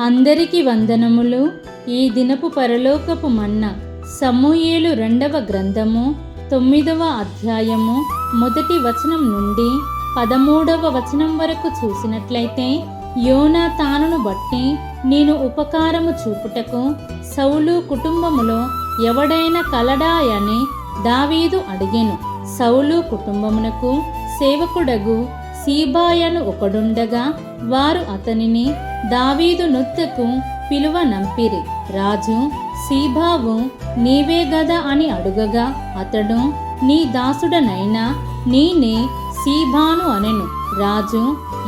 అందరికి వందనములు. ఈ దినపు పరలోకపు మన్న సమూయేలు రెండవ గ్రంథము తొమ్మిదవ అధ్యాయము మొదటి వచనం నుండి పదమూడవ వచనం వరకు చూసినట్లయితే యోనా తానును బట్టి నేను ఉపకారము చూపుటకు సౌలు కుటుంబములో ఎవడైనా కలడాయని దావీదు అడిగెను. సౌలు కుటుంబమునకు సేవకుడగు సీబాయను ఒకడుండగా వారు అతనిని దావీదు నొత్తకు పిలువ నంపిరి. రాజు సీభావు నీవే గదా అని అడుగగా అతడు నీ దాసుడనైనా నేనే సీభాను అనెను. రాజు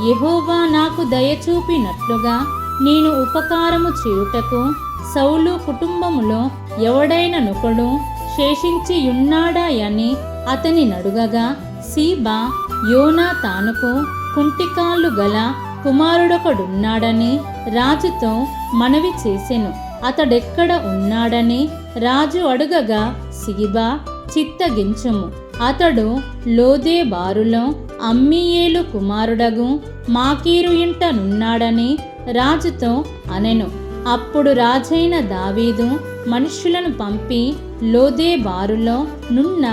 యహోవా నాకు దయచూపినట్లుగా నేను ఉపకారము చేయుటకు సౌలు కుటుంబములో ఎవడైన నొకడు శేషించి ఉన్నాడాయని అతని నడుగగా సీబా యోనా తానుకు కుంటికాళ్ళు గల కుమారుడొకడున్నాడని రాజుతో మనవి చేసెను. అతడెక్కడ ఉన్నాడని రాజు అడుగగా సిగిబా చిత్తగించుము. అతడు లోదే బారులో అమ్మియేలు కుమారుడగు మాకీరు ఇంట నున్నాడని రాజుతో అనెను. అప్పుడు రాజైన దావీదు మనుషులను పంపి లోదే బారులో నున్న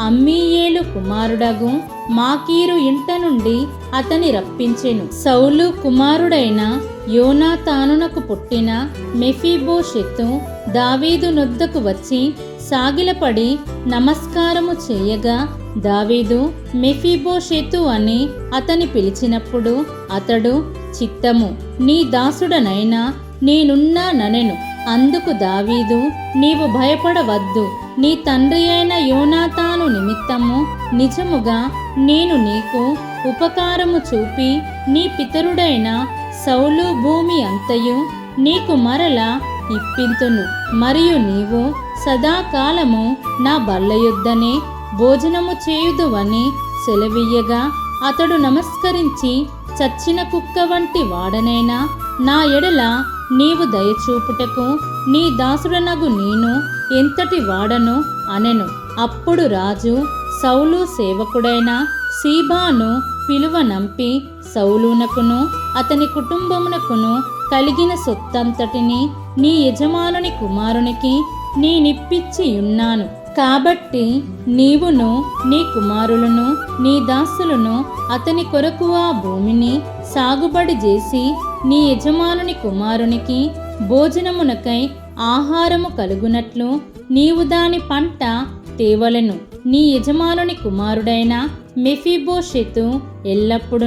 అమ్మీయేలు కుమారుడగు మాకీరు ఇంట నుండి అతని రప్పించెను. సౌలు కుమారుడైన యోనాతానునకు పుట్టిన మెఫీబోషెత్తు దావీదు నొద్దకు వచ్చి సాగిలపడి నమస్కారము చేయగా దావీదు మెఫీబోషెతు అని అతని పిలిచినప్పుడు అతడు చిత్తము నీ దాసుడనైనా నేనున్నా ననెను. అందుకు దావీదు నీవు భయపడవద్దు. నీ తండ్రి అయిన యోనాతాను నిమిత్తము నిజముగా నేను నీకు ఉపకారము చూపి నీ పితరుడైన సౌలు భూమి అంతయు నీకు మరల ఇప్పింతును. మరియు నీవు సదాకాలము నా బల్ల యుద్ధనే భోజనము చేయుదువని సెలవీయగా అతడు నమస్కరించి చచ్చిన కుక్క వంటి వాడనైనా నా ఎడల నీవు దయచూపుటకు నీ దాసుడనగు నేను ఎంతటి వాడను అనెను. అప్పుడు రాజు సౌలు సేవకుడైన సీబాను పిలువ నంపి సౌలునకును అతని కుటుంబమునకును కలిగిన సొత్తంతటిని నీ యజమానుని కుమారునికి నేనిప్పిచ్చి ఉన్నాను కాబట్టి నీవును నీ కుమారులను నీ దాసులను అతని కొరకు ఆ భూమిని సాగుబడి చేసి నీ యజమానుని కుమారునికి భోజనమునకై ఆహారము కలుగునట్లు నీవు దాని పంట తేవలను. నీ యజమానుని కుమారుడైన మెఫీబోషెతు ఎల్లప్పుడూ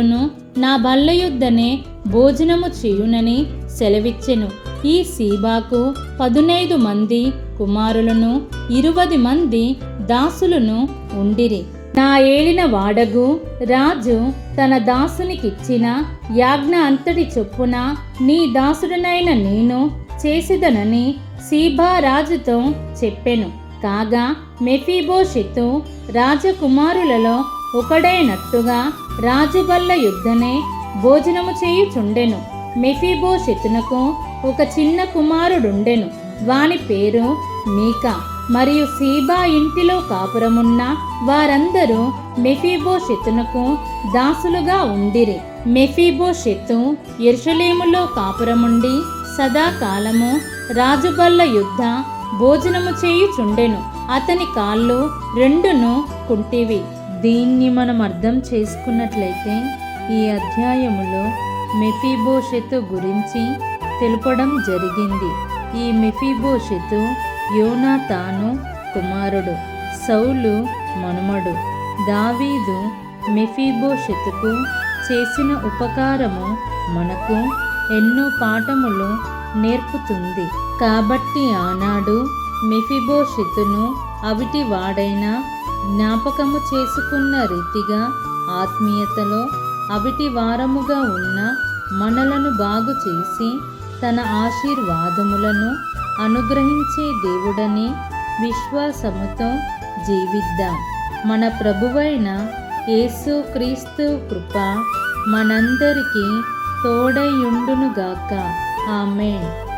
నా బల్ల యుద్ధనే భోజనము చేయునని సెలవిచ్చెను. ఈ సీబాకు పదునైదు మంది కుమారులను ఇరువది మంది దాసులను ఉండిరి. నా ఏలిన వాడగు రాజు తన దాసునికిచ్చిన యాజ్ఞ అంతటి చొప్పున నీ దాసుడనైన నేను చేసిదనని సీబా రాజుతో చెప్పెను. కాగా మెఫీబోషితు రాజకుమారులలో ఒకడైనట్టుగా రాజుబల్ల యుద్ధనే భోజనము చేయుచుండెను. మెఫీబోషితునకు ఒక చిన్న కుమారుడుండెను. వాని పేరు మీకా. మరియు సీబా ఇంటిలో కాపురమున్న వారందరూ మెఫీబోషెతునకు దాసులుగా ఉండిరి. మెఫీబోషెతు ఎరుషలేములో కాపురముండి సదాకాలము రాజుబల్ల యుద్ధ భోజనము చేయుచుండెను. అతని కాళ్ళు రెండును కుంటివి. దీన్ని మనం అర్థం చేసుకున్నట్లయితే ఈ అధ్యాయములో మెఫీబోషెతు గురించి తెలుపడం జరిగింది. ఈ మెఫీబోషెతు యోనాతాను కుమారుడు సౌలు మనుమడు దావీదు మెఫీబోషెతుకు చేసిన ఉపకారము మనకు ఎన్నో పాఠములు నేర్పుతుంది. కాబట్టి ఆనాడు మెఫిబోషితును అవిటి వాడైన జ్ఞాపకము చేసుకున్న రీతిగా ఆత్మీయతలో అవిటి వారముగా ఉన్న మనలను బాగు చేసి తన ఆశీర్వాదములను అనుగ్రహించే దేవుడని విశ్వాసముతో జీవిద్దాం. మన ప్రభువైన యేసు క్రీస్తు కృప మనందరికీ తోడయుండునుగాక. ఆమెన్.